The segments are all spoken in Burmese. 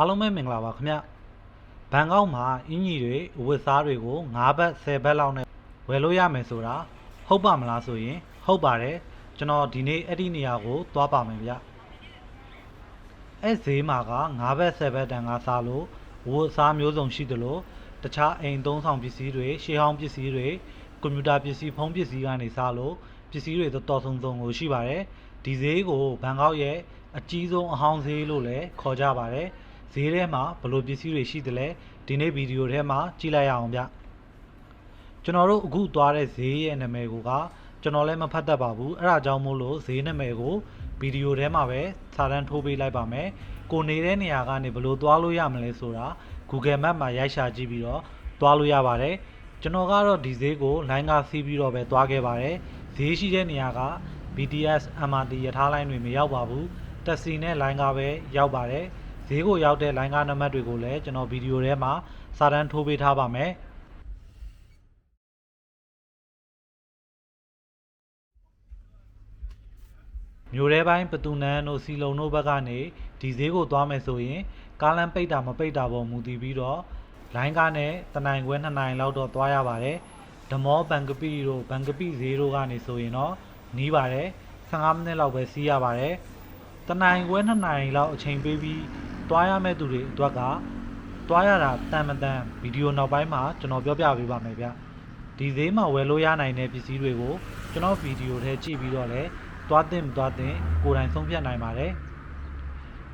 အားလုံးပဲမင်္ဂလာပါခင်ဗျဘန်ကောက်မှာအင်ကြီးတွေအဝတ်စားတွေကို9ဘတ်10ဘတ်လောက်နဲ့ဝယ်လို့ရမယ်ဆိုတာဟုတ်ပါမလားဆိုရင် ဟုတ်ပါတယ်ကျွန်တော်ဒီနေ့အဲ့ဒီနေရာကိုသွားပါမယ်ဗျအဲ့ဈေးမှာက9ဘတ်10ဘတ်တန်ကစားလို့အဝတ်စားမျိုးစုံရှိသလိုတခြားအိမ်သုံးဆောင်ပစ္စည်းတွေရှေးဟောင်းပစ္စည်းတွေကွန်ပျူတာပစ္စည်းဖုန်းပစ္စည်းကနေစားလို့ပစ္စည်းတွေတော်တော်ဆုံးဆုံးကိုရှိပါတယ်ဒီဈေးကိုဘန်ကောက်ရဲ့အကြီးဆုံးအဟောင်းဈေးလို့လည်းခေါ်ကြပါတယ် ဈေးထဲမှာဘယ်လိုပစ္စည်းတွေရှိသလဲဒီနေ့ဗီဒီယိုထဲမှာကြည့်လိုက်ရအောင်ဗျကျွန်တော်တို့အခုသွားတဲ့ဈေးရဲ့နာမည်ကိုကကျွန်တော်လည်းမဖတ်တတ်ပါဘူးအဲ့ဒါကြောင့်မို့လို့ဈေးနာမည်ကိုဗီဒီယိုထဲမှာပဲစာတန်းထိုးပေးလိုက်ပါမယ်ကိုနေတဲ့နေရာကနေဘယ်လိုသွားလို့ရမလဲဆိုတာ Google Map မှာရိုက်ရှာကြည့်ပြီးတော့သွားလို့ရပါတယ်ကျွန်တော်ကတော့ဒီဈေးကိုလိုင်းကစီးပြီးတော့ပဲသွားခဲ့ပါတယ်ဈေးရှိတဲ့နေရာက BTS MRT ရထားလိုင်းတွေမရောက်ပါဘူးတက်စီနဲ့လိုင်းကားပဲရောက်ပါတယ် ဈေးကိုရောက်တဲ့လိုင်းကားနံပါတ်တွေကိုလည်းကျွန်တော်ဗီဒီယိုထဲမှာစာတန်းထိုးပေးထားပါမယ်မြို့ထဲပိုင်းပတူနန်းတို့စီလုံတို့ဘက်ကနေဒီဈေးကိုသွားမယ်ဆိုရင်ကားလမ်းပိတ်တာမပိတ်တာပေါ်မူတည်ပြီးတော့လိုင်းကားနဲ့တနိုင်ခွဲနှစ်နိုင်လောက်တော့သွားရပါတယ်ဓမောဘန်ကပိတို့ဘန်ကပိဈေးတို့ကနေဆိုရင်တော့နီးပါတယ်15မိနစ်လောက်ပဲစီးရပါတယ်တနိုင်ခွဲနှစ်နိုင်လောက်အချိန်ပေးပြီး သွားရမယ့်သူတွေအတွက်ကသွားရတာတန်မတန်ဗီဒီယိုနောက်ပိုင်းမှာကျွန်တော်ပြောပြပေးပါမယ်ဗျဒီဈေးမှာဝယ်လို့ရနိုင်တဲ့ပစ္စည်းတွေကိုကျွန်တော်ဗီဒီယိုထဲကြည့်ပြီးတော့လည်းသွားတင်မသွားတင်ကိုယ်တိုင်ဆုံးဖြတ်နိုင်ပါတယ်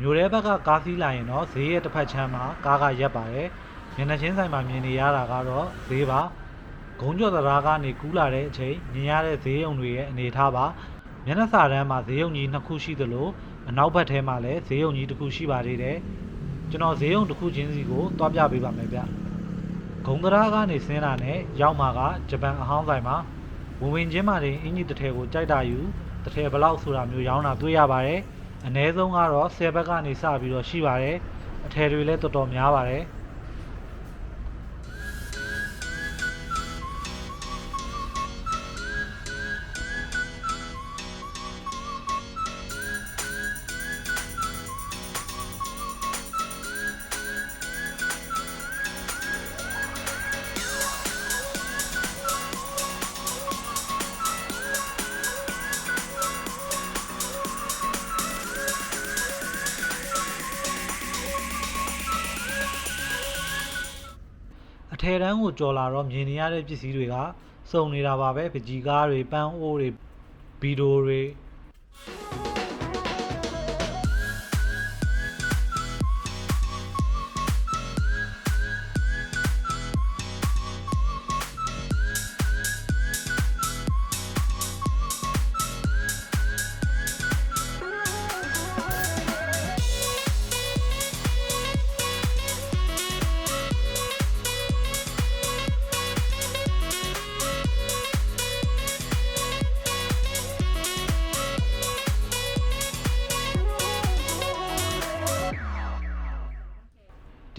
မျိုးရဲဘက်ကကားစီးလာရင်တော့ဈေးရဲ့တစ်ဖက်ချမ်းမှာကားကရက်ပါတယ်မျက်နှာချင်းဆိုင်မှာမြင်နေရတာကတော့ဈေးပါဂုံးကျော်တရားကနေကူးလာတဲ့အချိန်မြင်ရတဲ့ဈေးရုံတွေရဲ့အနေအထားပါမျက်နှာစာတန်းမှာဈေးရုံကြီးနှစ်ခုရှိသလို အနောက်ဘက်ထဲမှာလည်းဈေးရုံကြီးတစ်ခုရှိပါသေးတယ်ကျွန်တော်ဈေးရုံတစ်ခုချင်းစီကိုတွားပြပေးပါမယ်ဗျဂုံတရားကနေဆင်းလာနဲ့ရောက်မှာကဂျပန်အဟောင်းဆိုင်မှာဝင်ဝင်ချင်းမှတင်အင်ကြီးတစ်ထည်ကိုကြိုက်တာယူတစ်ထည်ဘလောက်ဆိုတာမျိုးရောင်းတာတွေ့ရပါတယ်အ ਨੇ ဆုံးကတော့10ဘက်ကနေစပြီးတော့ရှိပါတယ်အထည်တွေလည်းတော်တော်များပါတယ် ထယ်တန်းကိုကြော်လာတော့မြင်နေရတဲ့ပစ္စည်းတွေကစုံနေတာပါပဲပကြီးကားတွေပန်းအိုးတွေဗီဒိုတွေ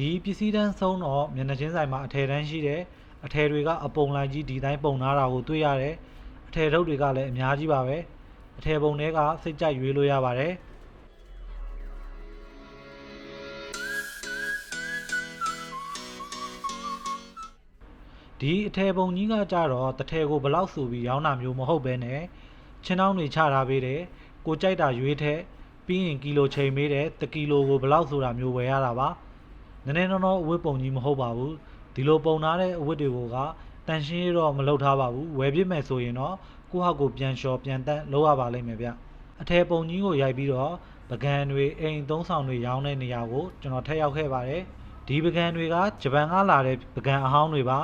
ဒီပစ္စည်းတန်းဆုံးတော့မျက်နှာချင်းဆိုင်မှာအထယ်တန်းရှိတယ်အထယ်တွေကအပုံလိုက်ကြီးဒီတိုင်းပုံထားတာကိုတွေ့ရတယ်အထယ်ထုတ်တွေကလည်းအများကြီးပါပဲအထယ်ပုံတွေကစိတ်ကြိုက်ရွေးလို့ရပါတယ်ဒီအထယ်ပုံကြီးကကြတော့တစ်ထည်ကိုဘလောက်ဆိုပြီးရောင်းတာမျိုးမဟုတ်ပဲနဲ့ချင်းနှောင်းတွေချထားပေးတယ်ကိုကြိုက်တာရွေးထက်ပြီးရင်ကီလိုချိန်မေးတယ်တစ်ကီလိုကိုဘလောက်ဆိုတာမျိုးဝယ်ရတာပါ နည်းနည်းတော့တော့အဝတ်ပုံကြီးမဟုတ်ပါဘူးဒီလိုပုံထားတဲ့အဝတ်တွေကိုကတန်ရှင်းရတော့မလုပ်ထားပါဘူးဝယ်ပြစ်မယ်ဆိုရင်တော့ကိုယ့်ဟာကိုယ်ပြန်လျှော်ပြန်တက်လုပ်ရပါလိမ့်မယ်ဗျအထယ်ပုံကြီးကိုရိုက်ပြီးတော့ပကံတွေအိမ်သုံးဆောင်တွေရောင်းတဲ့နေရာကိုကျွန်တော်ထက်ရောက်ခဲ့ပါတယ်ဒီပကံတွေကဂျပန်ကလာတဲ့ပကံအဟောင်းတွေပါ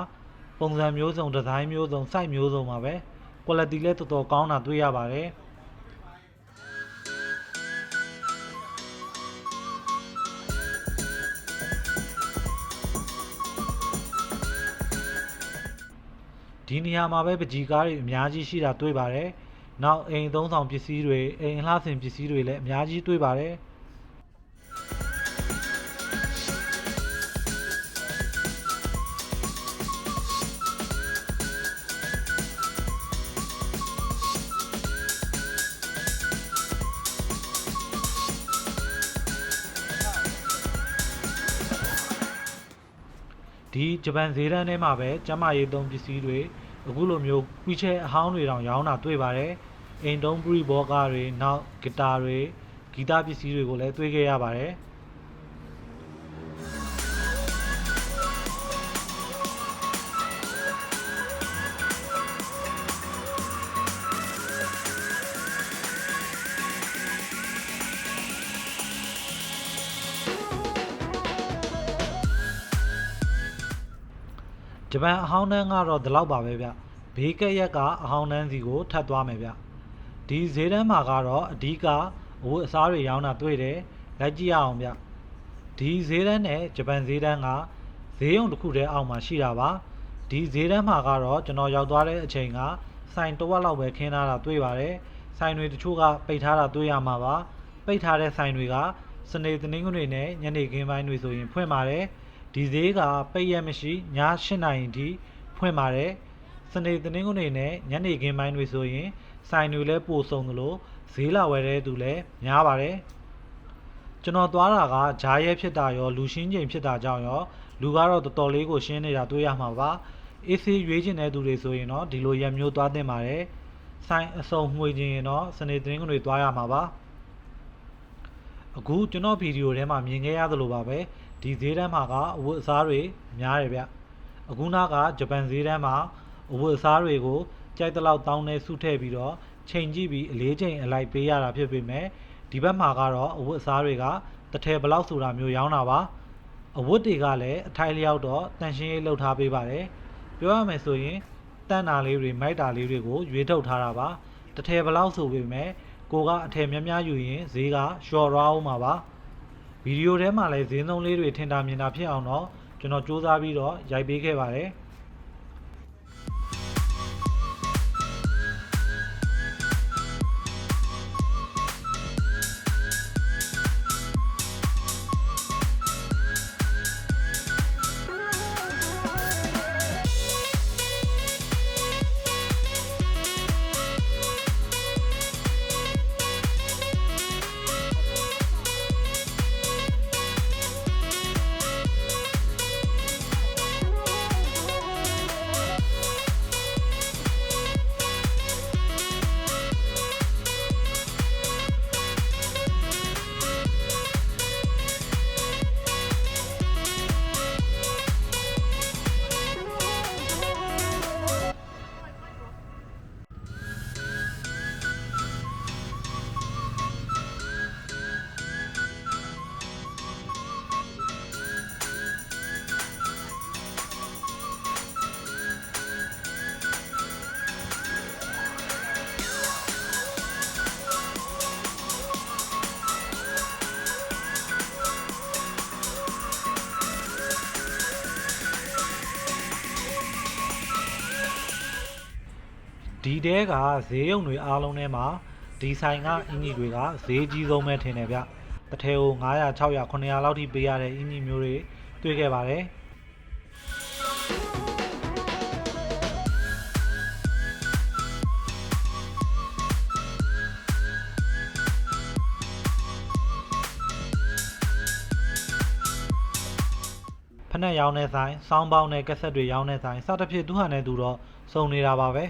ပုံစံမျိုးစုံဒီဇိုင်းမျိုးစုံ site မျိုးစုံပါပဲ quality လည်းတော်တော်ကောင်းတာတွေ့ရပါတယ် ဒီနေရာမှာပဲပကြီကားတွေအများကြီးရှိတာတွေ့ပါတယ်နောက်အိမ်သုံးဆောင်ပစ္စည်းတွေအိမ်အလှဆင်ပစ္စည်းတွေလည်းအများကြီးတွေ့ပါတယ် ဒီဂျပန်ဈေးတန်းထဲမှာပဲကျန်းမာရေးသုံးပစ္စည်းတွေအခုလိုမျိုးကွီချဲအဟောင်းတွေတောင်ရောင်းတာတွေ့ပါတယ်အိမ်တုံးပရိဘောဂတွေနောက်ဂီတာတွေဂီတပစ္စည်းတွေကိုလည်းတွေ့ခဲ့ရပါတယ် ဂျပန်အဟောင်းနှန်းကတော့ဒီလောက်ပါပဲဗျဘေးကက်ရက်ကအဟောင်းနှန်းစီကိုထပ်သွားမယ်ဗျဒီဈေးတန်းမှာကတော့အဓိကအဝတ်အစားတွေရောင်းတာတွေ့တယ်လိုက်ကြည့်ရအောင်ဗျဒီဈေးတန်းနဲ့ဂျပန်ဈေးတန်းကဈေးရုံတစ်ခုတည်းအောက်မှာရှိတာပါဒီဈေးတန်းမှာကတော့ကျွန်တော်ရောက်သွားတဲ့အချိန်ကဆိုင်တစ်ဝက်လောက်ပဲခင်းထားတာတွေ့ပါတယ်ဆိုင်တွေတချို့ကပိတ်ထားတာတွေ့ရမှာပါပိတ်ထားတဲ့ဆိုင်တွေကစနေတနင်္ဂနွေနဲ့ညနေခင်းပိုင်းတွေဆိုရင်ဖွင့်ပါတယ် ဒီဈေးကပိတ်ရက်မရှိည8နာရီအထိဖွင့်ပါတယ်စနေတနင်္ဂနွေနဲ့ညနေခင်းပိုင်းတွေဆိုရင်ဆိုင်တွေလည်းပို့ဆုံးသလိုဈေးလာဝယ်တဲ့သူလည်းများပါတယ်ကျွန်တော်သွားတာကဂျားရဲဖြစ်တာရောလူရှင်းချိန်ဖြစ်တာကြောင့်ရောလူကတော့တော်တော်လေးကိုရှင်းနေတာတွေ့ရမှာပါအေးဆေးရွေးချင်တဲ့သူတွေဆိုရင်တော့ဒီလိုရက်မျိုးသွားတင်ပါတယ်ဆိုင်အစုံမှွေခြင်းရင်တော့စနေတနင်္ဂနွေသွားရမှာပါအခုကျွန်တော်ဗီဒီယိုထဲမှာမြင်ခဲ့ရသလိုပါပဲ ဒီဈေးတန်းမှာကအဝတ်အစားတွေများတယ်ဗျအခုနောက်ကဂျပန်ဈေးတန်းမှာအဝတ်အစားတွေကိုကြိုက်တဲ့လောက်တောင်းနေစုထည့်ပြီးတော့ချိန်ကြည့်ပြီးအလေးချိန်အလိုက်ပေးရတာဖြစ်ပေမဲ့ဒီဘက်မှာကတော့အဝတ်အစားတွေကတစ်ထည်ဘလောက်ဆိုတာမျိုးရောင်းတာပါအဝတ်တွေကလည်းအထိုင်လျောက်တော့တန်ရှင်းရေးလုပ်ထားပေးပါတယ်ပြောရမယ်ဆိုရင်တန်တာလေးတွေမိုက်တာလေးတွေကိုရွေးထုတ်ထားတာပါတစ်ထည်ဘလောက်ဆိုပေမဲ့ကိုကအထည်များများယူရင်ဈေးကလျှော်ရွားအောင်ပါပါဗီ ဒီယိုထဲမှာလည်းဈေးနှုန်းလေးတွေထင်တာမြင်တာဖြစ်အောင်တော့ကျွန်တော်စူးစမ်းပြီးတော့ရိုက်ပေးခဲ့ပါတယ် ဒီတဲကဈေးရုံတွေအားလုံးထဲမှာဒီဆိုင်ကအင်ဂျီတွေကဈေးကြီးဆုံးပဲထင်တယ်ဗျတစ်ထဲကို900 600 900လောက်ထိပေးရတဲ့အင်ဂျီမျိုးတွေတွေ့ခဲ့ပါတယ်ဖက်နဲ့ရောင်းတဲ့ဆိုင်စောင်းပေါင်းနဲ့ကက်ဆက်တွေရောင်းတဲ့ဆိုင်စသဖြင့်သူဟာနဲ့သူတော့စုံနေတာပါပဲ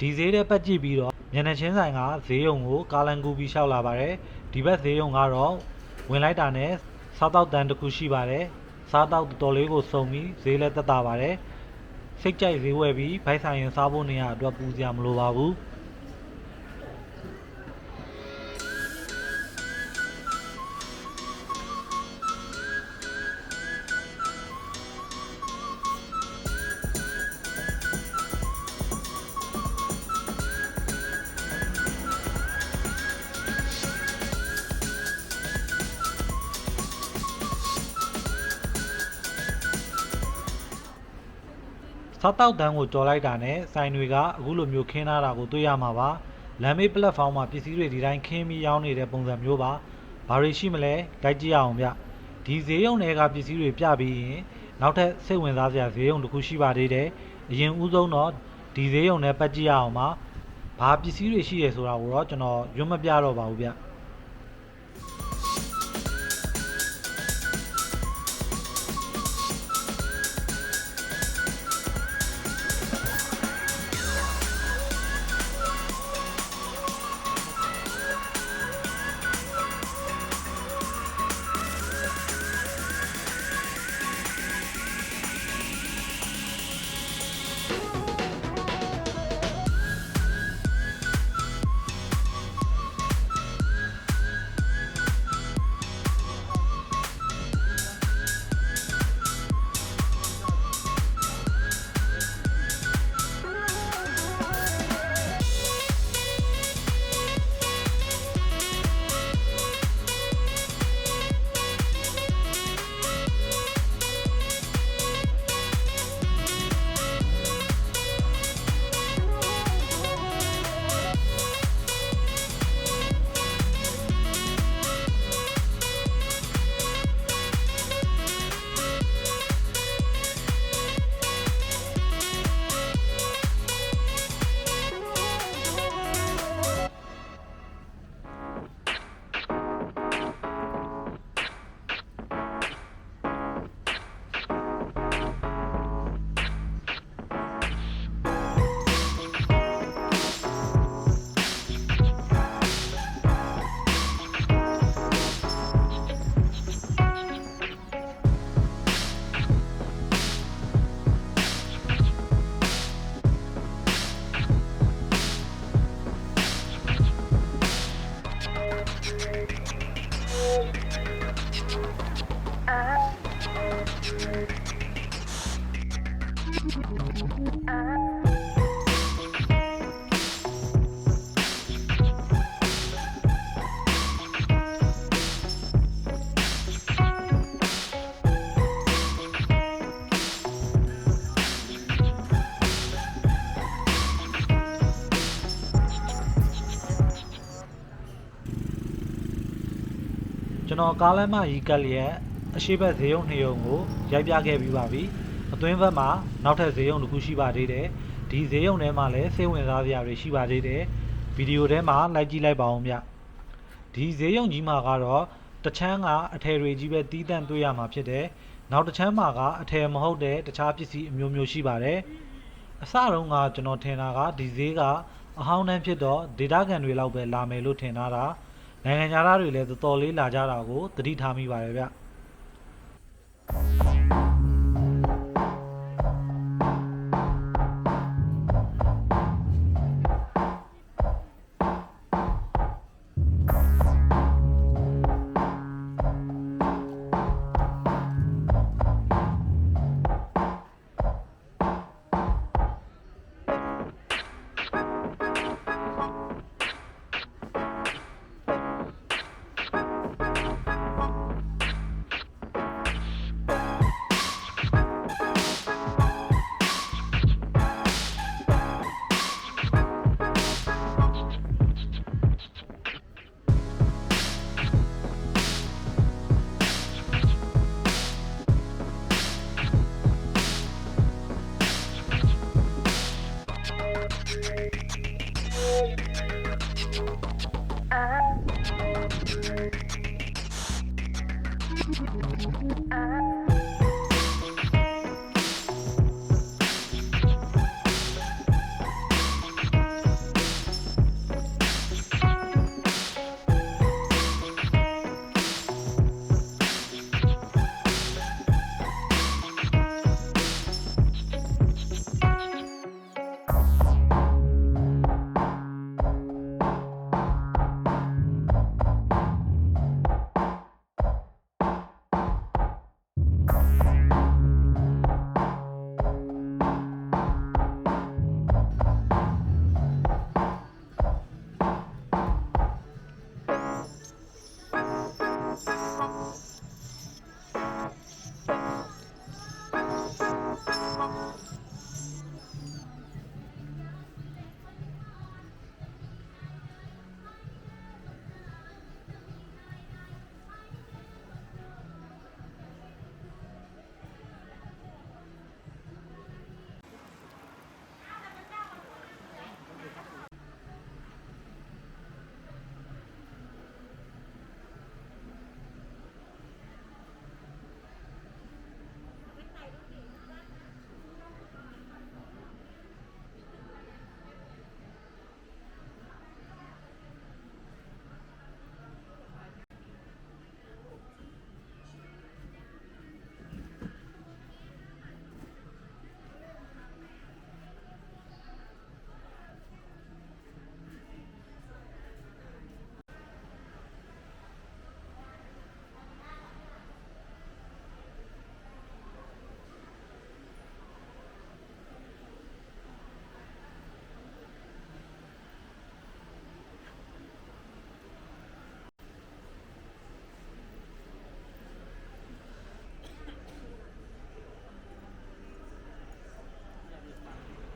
ဒီဈေးတဲ့ပတ်ကြည့်ပြီးတော့မျက်နှာချင်းဆိုင်ကဈေးရုံကိုကာလန်ကူပြီးလျှောက်လာပါတယ်ဒီဘက်ဈေးရုံကတော့ဝင်လိုက်တာနဲ့စားတောက်တန်တစ်ခုရှိပါတယ်စားတောက်တော်တော်လေးကိုစုံပြီးဈေးလည်းတက်တာပါတယ်စိတ်ကြိုက်ဈေးဝယ်ပြီးဘိုက်ဆိုင်ရင်စားဖို့နေရအတွက်ပူစရာမလိုပါဘူး စားတောက်တန်းကိုကြော်လိုက်တာနဲ့ဆိုင်တွေကအခုလိုမျိုးခင်းထားတာကိုတွေ့ရမှာပါလမ်းမေးပလက်ဖောင်းမှာပစ္စည်းတွေဒီတိုင်းခင်းပြီးရောင်းနေတဲ့ပုံစံမျိုးပါဘာတွေရှိမလဲတိုက်ကြည့်ရအောင်ဗျဒီဈေးရုံတွေကပစ္စည်းတွေပြပြီးရင်နောက်ထပ်စိတ်ဝင်စားစရာဈေးရုံတစ်ခုရှိပါသေးတယ်အရင်ဦးဆုံးတော့ဒီဈေးရုံနဲ့ပတ်ကြည့်ရအောင်ပါဘာပစ္စည်းတွေရှိရဆိုတာကိုတော့ကျွန်တော်ရွတ်မပြတော့ပါဘူးဗျ ကျွန်တော်ကားလမ်းမကြီးကက်လျက်အရှိတ်ဘက်ဈေးရုံနှစ်ရုံကိုရိုက်ပြခဲ့ပြီးပါပြီ။အတွင်းဘက်မှာနောက်ထပ်ဈေးရုံတစ်ခုရှိပါသေးတယ်။ဒီဈေးရုံထဲမှာလည်းစိတ်ဝင်စားစရာတွေရှိပါသေးတယ်။ဗီဒီယိုထဲမှာလိုက်ကြည့်လိုက်ပါဦးဗျ။ဒီဈေးရုံကြီးမှာကတော့တစ်ချမ်းကအထည်တွေကြီးပဲတီးတန့်တွေ့ရမှာဖြစ်တယ်။နောက်တစ်ချမ်းမှာကအထည်မဟုတ်တဲ့တခြားပစ္စည်းအမျိုးမျိုးရှိပါတယ်။အစတုန်းကကျွန်တော်ထင်တာကဒီဈေးကအဟောင်းတန်းဖြစ်တော့ဒေတာကန်တွေလောက်ပဲလာမယ်လို့ထင်ထားတာ။ နိုင်ငံသားတွေလည်းတော်တော်လေးလာကြတာကိုသတိထားမိပါတယ်ဗျ။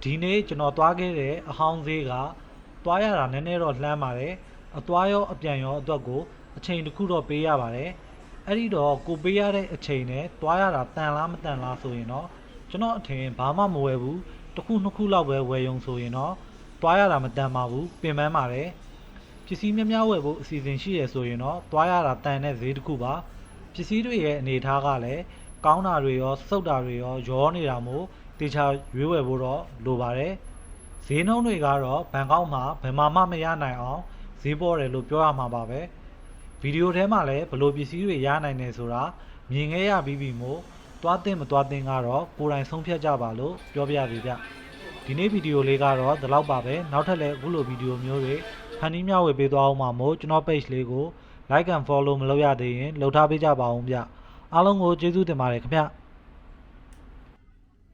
ဒီနေ့ကျွန်တော်သွားခဲ့တဲ့အဟောင်းဈေးကသွားရတာနည်းနည်းတော့လှမ်းပါတယ်အသွားရောအပြန်ရောအတွက်ကိုအချိန်တစ်ခုတော့ပေးရပါတယ်အဲ့ဒီတော့ကိုပေးရတဲ့အချိန်နဲ့သွားရတာတန်လားမတန်လားဆိုရင်တော့ကျွန်တော်အထင်ဘာမှမဝယ်ဘူးတစ်ခုနှစ်ခုလောက်ပဲဝယ်ရုံဆိုရင်တော့သွားရတာမတန်ပါဘူးပင်ပန်းပါတယ်ပစ္စည်းများများဝယ်ဖို့အစီအစဉ်ရှိရဆိုရင်တော့သွားရတာတန်တဲ့ဈေးတစ်ခုပါပစ္စည်းတွေရဲ့အနေအထားကလည်းကောင်းတာတွေရောစုပ်တာတွေရောရောနေတာမို့ တေချာရွေးဝယ်ဖို့တော့လိုပါတယ်ဈေးနှုန်းတွေကတော့ဘန်ကောက်မှာဘယ်မှာမှမရနိုင်အောင်ဈေးပေါ်တယ်လို့ပြောရမှာပါပဲဗီဒီယိုထဲမှာလည်းဘယ်လိုပစ္စည်းတွေရနိုင်တယ်ဆိုတာမြင်ခဲ့ရပြီးပြီမို့သွားတင်မသွားတင်ကတော့ကိုယ်တိုင်ဆုံးဖြတ်ကြပါလို့ပြောပြပေးဗျဒီနေ့ဗီဒီယိုလေးကတော့ဒီလောက်ပါပဲနောက်ထပ်လည်းအခုလိုဗီဒီယိုမျိုးတွေဖန်တီးမျှဝေပေးသွားအောင်ပါမို့ကျွန်တော် page လေးကို like and follow မလုပ်ရသေးရင်လုပ်ထားပေးကြပါအောင်ဗျအားလုံးကိုကျေးဇူးတင်ပါတယ်ခင်ဗျ